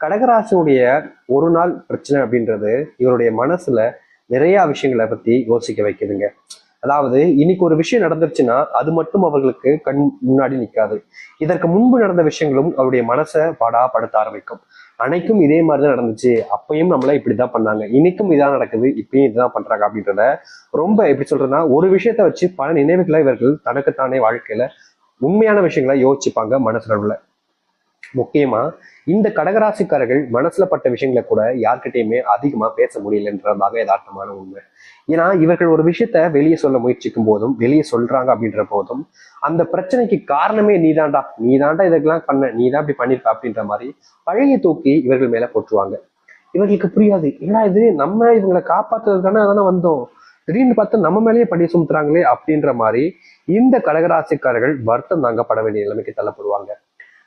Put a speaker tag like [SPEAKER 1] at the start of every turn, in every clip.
[SPEAKER 1] கடகராசினுடைய ஒரு நாள் பிரச்சனை அப்படின்றது இவருடைய மனசுல நிறைய விஷயங்களை பத்தி யோசிக்க வைக்குதுங்க. அதாவது இன்னைக்கு ஒரு விஷயம் நடந்துருச்சுன்னா அது மட்டும் அவர்களுக்கு கண் முன்னாடி நிற்காது இதற்கு முன்பு நடந்த விஷயங்களும் அவருடைய மனசை படா படுத்த ஆரம்பிக்கும். அன்னைக்கும் இதே மாதிரிதான் நடந்துச்சு. அப்பயும் நம்மள இப்படிதான் பண்ணாங்க. இன்னைக்கும் இதான் நடக்குது. இப்பயும் இதுதான் பண்றாங்க அப்படின்றத ரொம்ப எப்படி சொல்றதுன்னா ஒரு விஷயத்த வச்சு பல நினைவுகளை இவர்கள் தனக்குத்தானே வாழ்க்கையில உண்மையான விஷயங்களை யோசிச்சுப்பாங்க மனசுல முக்கியமா இந்த கடகராசிக்காரர்கள் மனசுல பட்ட விஷயங்களை கூட யார்கிட்டயுமே அதிகமா பேச முடியலன்றதாக யதார்த்தமான உண்மை. ஏன்னா இவர்கள் ஒரு விஷயத்த வெளியே சொல்ல முயற்சிக்கும் போதும் வெளியே சொல்றாங்க அப்படின்ற போதும் அந்த பிரச்சனைக்கு காரணமே நீதான்டா. நீதான்டா இதெல்லாம் பண்ண நீதான் இப்படி பண்ணிருக்க அப்படின்ற மாதிரி பழைய தூக்கி இவர்கள் மேல போட்டுருவாங்க இவர்களுக்கு புரியாது. ஏன்னா இது நம்ம இவங்களை காப்பாத்துறதுக்கான தானே வந்தோம். திடீர்னு பார்த்து நம்ம மேலேயே படி சுமத்துறாங்களே அப்படின்ற மாதிரி இந்த கடகராசிக்காரர்கள் வருத்தம் தாங்க பட வேண்டிய நிலைமைக்கு தள்ளப்படுவாங்க.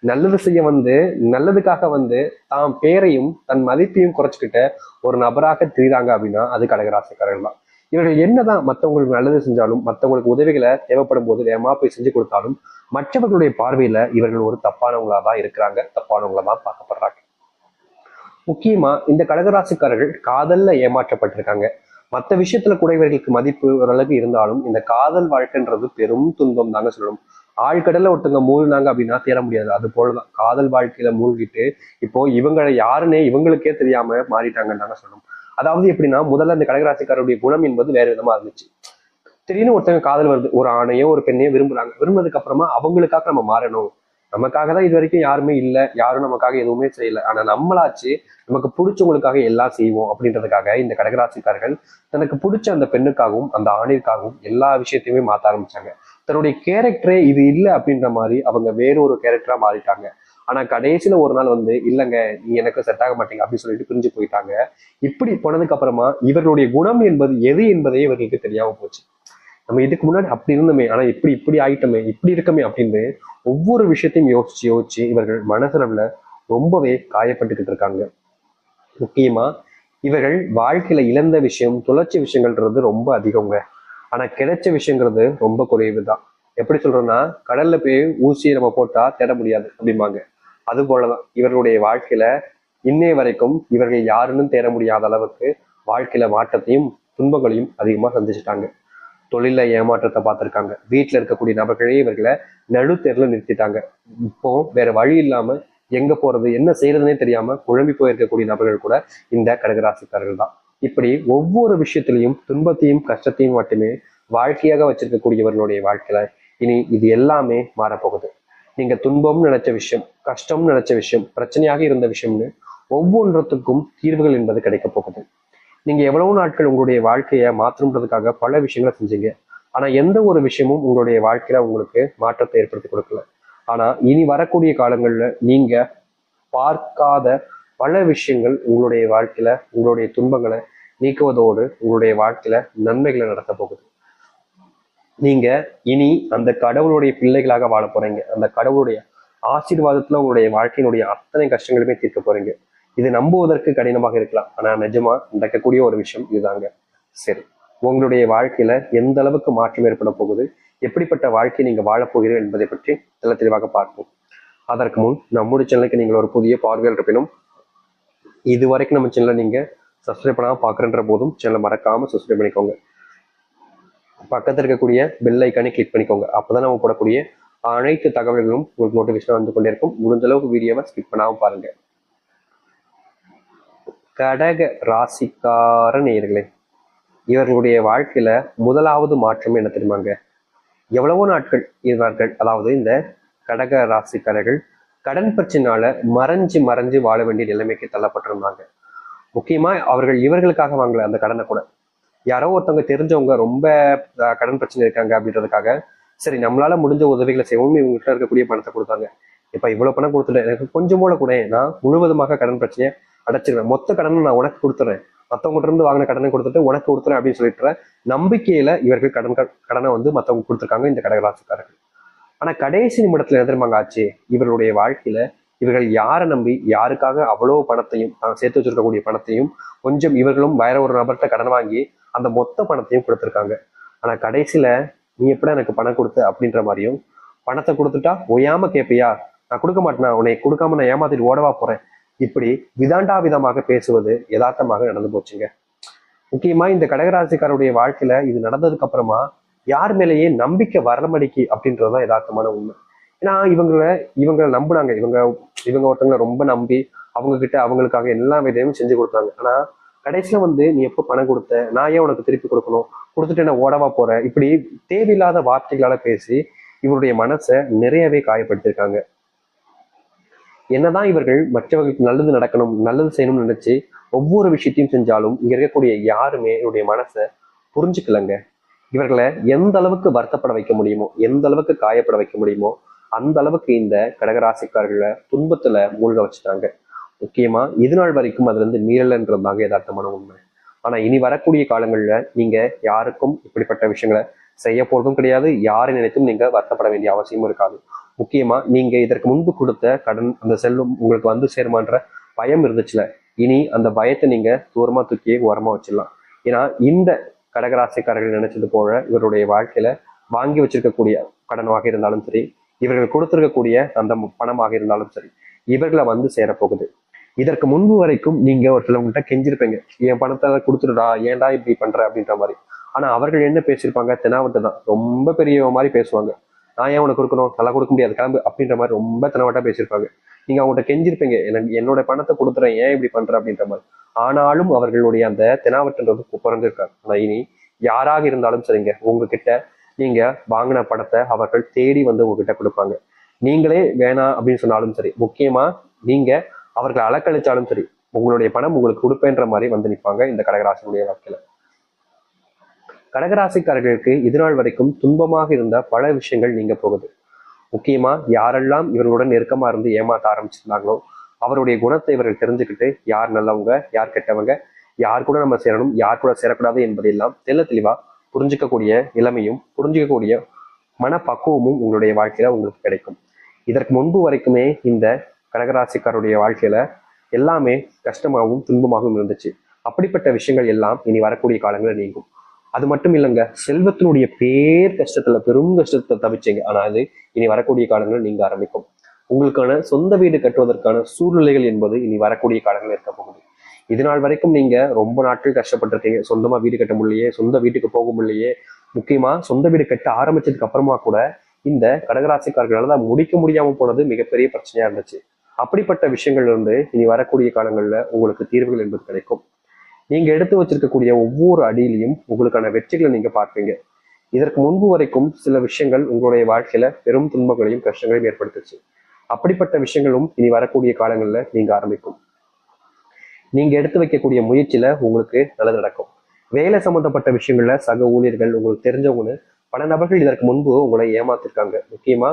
[SPEAKER 1] நல்லது செய்ய வந்து நல்லதுக்காக வந்து தாம் பேரையும் தன் மதிப்பையும் குறைச்சிக்கிட்ட ஒரு நபராக தெரியுறாங்க அப்படின்னா அது கடகராசிக்காரர்கள் தான். இவர்கள் என்னதான் மற்றவங்களுக்கு நல்லது செஞ்சாலும் மற்றவங்களுக்கு உதவிகளை தேவைப்படும் போது வேகமா போய் செஞ்சு கொடுத்தாலும் மற்றவர்களுடைய பார்வையில இவர்கள் ஒரு தப்பானவங்களா தான் இருக்கிறாங்க தப்பானவங்களா தான் பார்க்கப்படுறாங்க. முக்கியமா இந்த கடகராசிக்காரர்கள் காதல்ல ஏமாற்றப்பட்டிருக்காங்க. மற்ற விஷயத்துல கூட இவர்களுக்கு மதிப்பு ஓரளவுக்கு இருந்தாலும் இந்த காதல் வாழ்க்கைன்றது பெரும் துன்பம் தாங்க சொல்லணும் ஆழ்கடல்ல ஒருத்தவங்க மூழ்கினாங்க அப்படின்னா தேர முடியாது. அது போலதான். காதல் வாழ்க்கையில மூழ்கிட்டு இப்போ இவங்களை யாருன்னே இவங்களுக்கே தெரியாம மாறிட்டாங்கன்னு தாங்க சொல்லணும். அதாவது எப்படின்னா முதல்ல அந்த கடகராசிக்காரருடைய குணம் என்பது வேற விதமா இருந்துச்சு. திடீர்னு ஒருத்தவங்க காதல் வருது. ஒரு ஆணையோ ஒரு பெண்ணையோ விரும்புறாங்க. விரும்புனதுக்கு அப்புறமா அவங்களுக்காக நம்ம மாறணும். நமக்காக தான் இது வரைக்கும் யாருமே இல்லை. யாரும் நமக்காக எதுவுமே செய்யல. ஆனா நம்மளாச்சு நமக்கு பிடிச்சவங்களுக்காக எல்லாம் செய்வோம் அப்படின்றதுக்காக இந்த கடகராசிக்காரர்கள் தனக்கு பிடிச்ச அந்த பெண்ணுக்காகவும் அந்த ஆணிற்காகவும் எல்லா விஷயத்தையுமே மாத்த ஆரம்பிச்சாங்க. தன்னுடைய கேரக்டரே இது இல்லை அப்படின்ற மாதிரி அவங்க வேற ஒரு கேரக்டரா மாறிட்டாங்க. ஆனா கடைசியில ஒரு நாள் வந்து இல்லைங்க நீ எனக்கு செட் ஆக மாட்டீங்க அப்படின்னு சொல்லிட்டு பிரிஞ்சு போயிட்டாங்க. இப்படி போனதுக்கு அப்புறமா இவர்களுடைய குணம் என்பது எது என்பதே இவர்களுக்கு தெரியாம போச்சு. நம்ம இதுக்கு முன்னாடி அப்படி இருந்தோமே ஆனா இப்படி இப்படி ஆயிட்டோமே இப்படி இருக்கமே அப்படின்னு ஒவ்வொரு விஷயத்தையும் யோசிச்சு யோசிச்சு இவர்கள் மனசளவுல ரொம்பவே காயப்பட்டுக்கிட்டு இருக்காங்க. முக்கியமா இவர்கள் வாழ்க்கையில இழந்த விஷயம் துளர்ச்சி விஷயங்கள்ன்றது ரொம்ப அதிகங்க. ஆனா கிடைச்ச விஷயங்கிறது ரொம்ப குறைவு தான் எப்படி சொல்றோம்னா கடல்ல போய் ஊசியை நம்ம போட்டா தேட முடியாது அப்படிம்பாங்க. அது போலதான் இவர்களுடைய வாழ்க்கையில இன்னைய வரைக்கும் இவர்கள் யாருன்னு தேட முடியாத அளவுக்கு வாழ்க்கையில மாற்றத்தையும் துன்பங்களையும் அதிகமா சந்திச்சுட்டாங்க. தொழில ஏமாற்றத்தை பார்த்திருக்காங்க. வீட்டில் இருக்கக்கூடிய நபர்களே இவர்களை நடுத்தேர்ல நிறுத்திட்டாங்க. இப்போ வேற வழி இல்லாம எங்க போறது என்ன செய்யறதுனே தெரியாம குழம்பி போயிருக்கக்கூடிய நபர்கள் கூட இந்த கடகராசிக்காரர்கள் தான். இப்படி ஒவ்வொரு விஷயத்திலையும் துன்பத்தையும் கஷ்டத்தையும் மட்டுமே வாழ்க்கையாக வச்சிருக்கக்கூடியவர்களுடைய வாழ்க்கையில இனி இது எல்லாமே மாறப்போகுது. நீங்க துன்பம் நினைச்ச விஷயம் கஷ்டம்னு நினைச்ச விஷயம் பிரச்சனையாக இருந்த விஷயம்னு ஒவ்வொன்றத்துக்கும் தீர்வுகள் என்பது கிடைக்க போகுது. நீங்க எவ்வளவு நாட்கள் உங்களுடைய வாழ்க்கையை மாற்றணுன்றதுக்காக பல விஷயங்களை செஞ்சீங்க. ஆனா எந்த ஒரு விஷயமும் உங்களுடைய வாழ்க்கையில உங்களுக்கு மாற்றத்தை ஏற்படுத்தி கொடுக்கல. ஆனா இனி வரக்கூடிய காலங்கள்ல நீங்க பார்க்காத பல விஷயங்கள் உங்களுடைய வாழ்க்கையில உங்களுடைய துன்பங்களை நீக்குவதோடு உங்களுடைய வாழ்க்கையில நன்மைகளை நடத்த போகுது. நீங்க இனி அந்த கடவுளுடைய பிள்ளைகளாக வாழ போறீங்க. அந்த கடவுளுடைய ஆசீர்வாதத்துல உங்களுடைய வாழ்க்கையினுடைய அத்தனை கஷ்டங்களுமே தீர்க்க போறீங்க. இது நம்புவதற்கு கடினமாக இருக்கலாம். ஆனா நிஜமா நடக்கக்கூடிய ஒரு விஷயம் இதுதாங்க. சரி. உங்களுடைய வாழ்க்கையில எந்த அளவுக்கு மாற்றம் ஏற்பட போகுது? எப்படிப்பட்ட வாழ்க்கை நீங்க வாழப்போகிறீர்கள் என்பதை பற்றி தெள்ள தெளிவாக பார்ப்போம். அதற்கு முன் நம்முடைய சேனலுக்கு நீங்கள் ஒரு புதிய பார்வையில் இருப்பினும் இது வரைக்கும் நம்ம சேனலை நீங்க சப்ஸ்கிரைப் பண்ணாம பார்க்குறன்ற போதும் சேனலை மறக்காம சப்ஸ்கிரைப் பண்ணிக்கோங்க. பக்கத்தில் இருக்கக்கூடிய பெல் ஐக்கானே கிளிக் பண்ணிக்கோங்க. அப்பதான் நம்ம போடக்கூடிய அனைத்து தகவல்களும் உங்களுக்கு நோட்டிஃபிகேஷன் வந்து கொண்டே இருக்கும் முடிஞ்ச அளவுக்கு வீடியோவை ஸ்கிப் பண்ணாம பாருங்க. கடக ராசிக்கார நேயர்களே இவர்களுடைய வாழ்க்கையில முதலாவது மாற்றம் என்ன தெரியுமாங்க? எவ்வளவோ நாட்கள் இவர்கள் அதாவது இந்த கடக ராசிக்காரர்கள் கடன் பிரச்சனால மறைஞ்சு மறைஞ்சு வாழ வேண்டிய நிலைமைக்கு தள்ளப்பட்டிருந்தாங்க. முக்கியமா அவர்கள் இவர்களுக்காக வாங்கல அந்த கடனை கூட. யாரோ ஒருத்தவங்க தெரிஞ்சவங்க ரொம்ப கடன் பிரச்சனை இருக்காங்க அப்படின்றதுக்காக சரி நம்மளால முடிஞ்ச உதவிகளை செய்வோம் இவங்ககிட்ட இருக்கக்கூடிய பணத்தை கொடுத்தாங்க. இப்ப இவ்வளவு பணம் கொடுத்துட்டேன். எனக்கு கொஞ்சம் கூட கூட நான் முழுவதுமாக கடன் பிரச்சனையை அடைச்சிருவேன். மொத்த கடனை நான் உனக்கு கொடுத்துறேன். மத்தவங்க இருந்து வாங்கின கடனை கொடுத்துட்டு உனக்கு கொடுத்துறேன் அப்படின்னு சொல்லிட்டு நம்பிக்கையில இவர்கள் கடன் கடனை வந்து மத்தவங்க கொடுத்துருக்காங்க இந்த கடகராசிக்காரர்கள். ஆனா கடைசி நிமிடத்துல என்ன ஆச்சு? இவர்களுடைய வாழ்க்கையில இவர்கள் யாரை நம்பி யாருக்காக அவ்வளவு பணத்தையும் தான் சேர்த்து வச்சிருக்கக்கூடிய பணத்தையும் கொஞ்சம் இவர்களும் வேற ஒரு நபர்கிட்ட கடன் வாங்கி அந்த மொத்த பணத்தையும் கொடுத்துருக்காங்க. ஆனா கடைசியில நீ எப்படா எனக்கு பணம் கொடுத்த? அப்படின்ற மாதிரியும் பணத்தை கொடுத்துட்டா ஒய்யாம கேட்பியா நான் கொடுக்க மாட்டேனா? உன்னை கொடுக்காம நான் ஏமாத்திட்டு ஓடவா போறேன்? இப்படி விதாண்டாவிதமாக பேசுவது யதார்த்தமாக நடந்து போச்சுங்க. முக்கியமா இந்த கடகராசிக்காரருடைய வாழ்க்கையில இது நடந்ததுக்கு அப்புறமா யார் மேலேயே நம்பிக்கை வரமடிக்கு அப்படின்றதுதான் யதார்த்தமான உண்மை. ஏன்னா இவங்கள இவங்களை நம்புனாங்க. இவங்க இவங்க ஒருத்தவங்களை ரொம்ப நம்பி அவங்க கிட்ட அவங்களுக்காக எல்லா விதையும் செஞ்சு கொடுத்தாங்க. ஆனா கடைசியில வந்து நீ எப்போ பணம் கொடுத்த? நான் ஏன் உனக்கு திருப்பி கொடுக்கணும்? கொடுத்துட்டு நான் ஓடவா போறேன் இப்படி தேவையில்லாத வார்த்தைகளால பேசி இவருடைய மனசை நிறையவே காயப்படுத்திருக்காங்க என்னதான் இவர்கள் மற்றவர்களுக்கு நல்லது நடக்கணும் நல்லது செய்யணும்னு நினைச்சு ஒவ்வொரு விஷயத்தையும் செஞ்சாலும் இங்க இருக்கக்கூடிய யாருமே இவருடைய மனசை புரிஞ்சுக்கலங்க. இவர்களை எந்த அளவுக்கு வருத்தப்பட வைக்க முடியுமோ எந்த அளவுக்கு காயப்பட வைக்க முடியுமோ அந்த அளவுக்கு இந்த கடகராசிக்காரர்களை துன்பத்துல மூழ்க வச்சுட்டாங்க முக்கியமா இது நாள் வரைக்கும் அதுல இருந்து மீறலன்றதாங்க யதார்த்தமான உண்மை. ஆனா இனி வரக்கூடிய காலங்கள்ல நீங்க யாருக்கும் இப்படிப்பட்ட விஷயங்களை செய்ய போறதும் கிடையாது யாரை நினைத்தும் நீங்க வருத்தப்பட வேண்டிய அவசியமும் இருக்காது. முக்கியமா நீங்க இதற்கு முன்பு கொடுத்த கடன் அந்த செல்வம் உங்களுக்கு வந்து சேருமான்ற பயம் இருந்துச்சுல இனி அந்த பயத்தை நீங்க தூரமா தூக்கி ஓரமா வச்சிடலாம். ஏன்னா இந்த கடகராசிக்காரர்கள் நினைச்சது போல இவருடைய வாழ்க்கையில வாங்கி வச்சிருக்கக்கூடிய கடனாக இருந்தாலும் சரி இவர்கள் கொடுத்திருக்கக்கூடிய அந்த பணமாக இருந்தாலும் சரி இவர்களை வந்து சேரப்போகுது. இதற்கு முன்பு வரைக்கும் நீங்க ஒரு சிலவங்கள்ட்ட கெஞ்சிருப்பீங்க என் பணத்தை கொடுத்துடுடா ஏன்டா இப்படி பண்ற? அப்படின்ற மாதிரி. ஆனா அவர்கள் என்ன பேசியிருப்பாங்க? தெனாவட்டு தான். ரொம்ப பெரிய மாதிரி பேசுவாங்க. நான் ஏன் உனக்கு கொடுக்கணும்? நல்லா கொடுக்க முடியாது. கிளம்பு அப்படின்ற மாதிரி ரொம்ப தெனாவட்டா பேசியிருப்பாங்க. நீங்க அவங்கள்ட்ட கெஞ்சிருப்பீங்க. எனக்கு என்னோட பணத்தை கொடுத்துறேன். ஏன் இப்படி பண்ற? அப்படின்ற மாதிரி. ஆனாலும் அவர்களுடைய அந்த தெனாவட்டுன்றது குறைஞ்சிருக்காரு ஆனா இனி யாராக இருந்தாலும் சரிங்க. உங்ககிட்ட நீங்க வாங்கின படத்தை அவர்கள் தேடி வந்து உங்ககிட்ட கொடுப்பாங்க. நீங்களே வேணாம் அப்படின்னு சொன்னாலும் சரி. முக்கியமா நீங்க அவர்களை அலக்கழிச்சாலும் சரி. உங்களுடைய பணம் உங்களுக்கு கொடுப்பேன்ற மாதிரி வந்து நிற்பாங்க இந்த கடகராசனுடைய வாழ்க்கையில. கடகராசிக்காரர்களுக்கு இதுநாள் வரைக்கும் துன்பமாக இருந்த பல விஷயங்கள் நீங்க போகுது. முக்கியமா யாரெல்லாம் இவர்களுடன் நெருக்கமா இருந்து ஏமாத்த ஆரம்பிச்சிருந்தாங்களோ அவருடைய குணத்தை இவர்கள் தெரிஞ்சுக்கிட்டு யார் நல்லவங்க யார் கெட்டவங்க யார் கூட நம்ம சேரணும் யார் கூட சேரக்கூடாது என்பதையெல்லாம் தெல்ல தெளிவா புரிஞ்சுக்கக்கூடிய நிலைமையும் புரிஞ்சுக்கக்கூடிய மனப்பக்குவமும் உங்களுடைய வாழ்க்கையில உங்களுக்கு கிடைக்கும். இதற்கு முன்பு வரைக்குமே இந்த கடகராசிக்காருடைய வாழ்க்கையில எல்லாமே கஷ்டமாகவும் துன்பமாகவும் இருந்துச்சு. அப்படிப்பட்ட விஷயங்கள் எல்லாம் இனி வரக்கூடிய காலங்களில் நீங்கும். அது மட்டும் இல்லைங்க செல்வத்தினுடைய பேர் கஷ்டத்துல பெரும் கஷ்டத்தை தவிச்சீங்க. ஆனா அது இனி வரக்கூடிய காலங்களில் நீங்க ஆரம்பிக்கும். உங்களுக்கான சொந்த வீடு கட்டுவதற்கான சூழ்நிலைகள் என்பது இனி வரக்கூடிய காலங்களில் இருக்க போகுது. இது நாள் வரைக்கும் நீங்க ரொம்ப நாட்கள் கஷ்டப்பட்டிருக்கீங்க. சொந்தமா வீடு கட்ட முடியலையே சொந்த வீட்டுக்கு போக முடியலையே. முக்கியமா சொந்த வீடு கட்ட ஆரம்பிச்சதுக்கு அப்புறமா கூட இந்த கடகராசிக்காரர்களால தான் முடிக்க முடியாம போனது மிகப்பெரிய பிரச்சனையா இருந்துச்சு. அப்படிப்பட்ட விஷயங்கள்ல இருந்து இனி வரக்கூடிய காலங்கள்ல உங்களுக்கு தீர்வுகள் என்பது கிடைக்கும். நீங்க எடுத்து வச்சிருக்கக்கூடிய ஒவ்வொரு அடியிலையும் உங்களுக்கான வெற்றிகளை நீங்க பார்ப்பீங்க. இதற்கு முன்பு வரைக்கும் சில விஷயங்கள் உங்களுடைய வாழ்க்கையில பெரும் துன்பங்களையும் கஷ்டங்களையும் ஏற்படுத்துச்சு. அப்படிப்பட்ட விஷயங்களும் இனி வரக்கூடிய காலங்களில் நீங்க ஆரம்பிக்கும். நீங்க எடுத்து வைக்கக்கூடிய முயற்சியில உங்களுக்கு நல்லது நடக்கும். வேலை சம்பந்தப்பட்ட விஷயங்கள்ல சக ஊழியர்கள் உங்களுக்கு தெரிஞ்சவங்கன்னு பல நபர்கள் இதற்கு முன்பு உங்களை ஏமாத்திருக்காங்க. முக்கியமா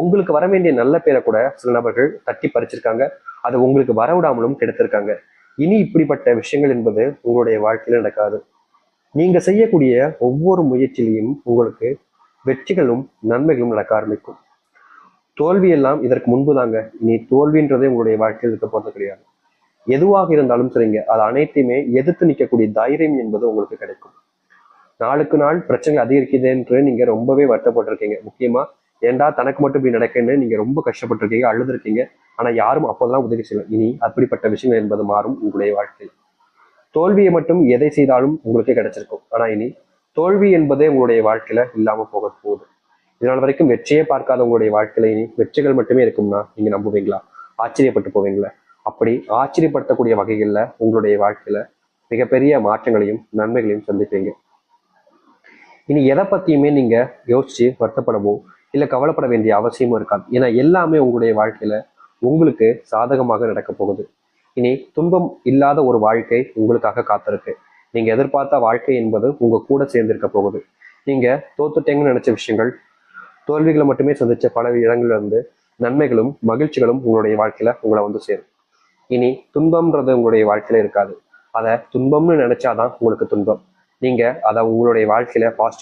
[SPEAKER 1] உங்களுக்கு வர வேண்டிய நல்ல பேரை கூட சில நபர்கள் தட்டி பறிச்சிருக்காங்க. அது உங்களுக்கு வரவிடாமலும் கெடுத்திருக்காங்க. இனி இப்படிப்பட்ட விஷயங்கள் என்பது உங்களுடைய வாழ்க்கையில நடக்காது. நீங்க செய்யக்கூடிய ஒவ்வொரு முயற்சியிலையும் உங்களுக்கு வெற்றிகளும் நன்மைகளும் நடக்க ஆரம்பிக்கும். தோல்வி எல்லாம் இதற்கு முன்பு தாங்க. இனி தோல்வின்றதே உங்களுடைய வாழ்க்கையில் இருக்க போறது கிடையாது. எதுவாக இருந்தாலும் சரிங்க. அது அனைத்தையுமே எதிர்த்து நிற்கக்கூடிய தைரியம் என்பது உங்களுக்கு கிடைக்கும். நாளுக்கு நாள் பிரச்சனை அதிகரிக்குது என்று நீங்க ரொம்பவே வருத்தப்பட்டிருக்கீங்க. முக்கியமா ஏண்டா தனக்கு மட்டும் இப்படி நடக்குன்னு நீங்க ரொம்ப கஷ்டப்பட்டிருக்கீங்க அழுதுருக்கீங்க. ஆனால் யாரும் அப்போதெல்லாம் உதவி செய்யல. இனி அப்படிப்பட்ட விஷயங்கள் என்பது மாறும் உங்களுடைய வாழ்க்கையில் தோல்வியை மட்டும் எதை செய்தாலும் உங்களுக்கே கிடைச்சிருக்கும். ஆனால் இனி தோல்வி என்பதே உங்களுடைய வாழ்க்கையில இல்லாமல் போக போகுது. இதனால் வரைக்கும் வெற்றியே பார்க்காத உங்களுடைய வாழ்க்கையில இனி வெற்றிகள் மட்டுமே இருக்கும்னா நீங்க நம்புவீங்களா? ஆச்சரியப்பட்டு போவீங்களா? அப்படி ஆச்சரியப்படுத்தக்கூடிய வகைகளில் உங்களுடைய வாழ்க்கையில மிகப்பெரிய மாற்றங்களையும் நன்மைகளையும் சந்திப்பீங்க. இனி எதை பத்தியுமே நீங்க யோசிச்சு வருத்தப்படவோ இல்லை கவலைப்பட வேண்டிய அவசியமும் இருக்காது. ஏன்னா எல்லாமே உங்களுடைய வாழ்க்கையில உங்களுக்கு சாதகமாக நடக்க போகுது. இனி துன்பம் இல்லாத ஒரு வாழ்க்கை உங்களுக்காக காத்திருக்கு. நீங்க எதிர்பார்த்த வாழ்க்கை என்பது உங்க கூட சேர்ந்திருக்க போகுது. நீங்க தோத்துட்டேங்கன்னு நினைச்ச விஷயங்கள் தோல்விகளை மட்டுமே சந்திச்ச பல இடங்கள்ல இருந்து நன்மைகளும் மகிழ்ச்சிகளும் உங்களுடைய வாழ்க்கையில உங்களை வந்து சேரும். இனி துன்பம்ன்றது உங்களுடைய வாழ்க்கையில இருக்காது. அதை துன்பம்னு நினைச்சாதான் உங்களுக்கு துன்பம். நீங்க அதை உங்களுடைய வாழ்க்கையில பாசிட்டிவ்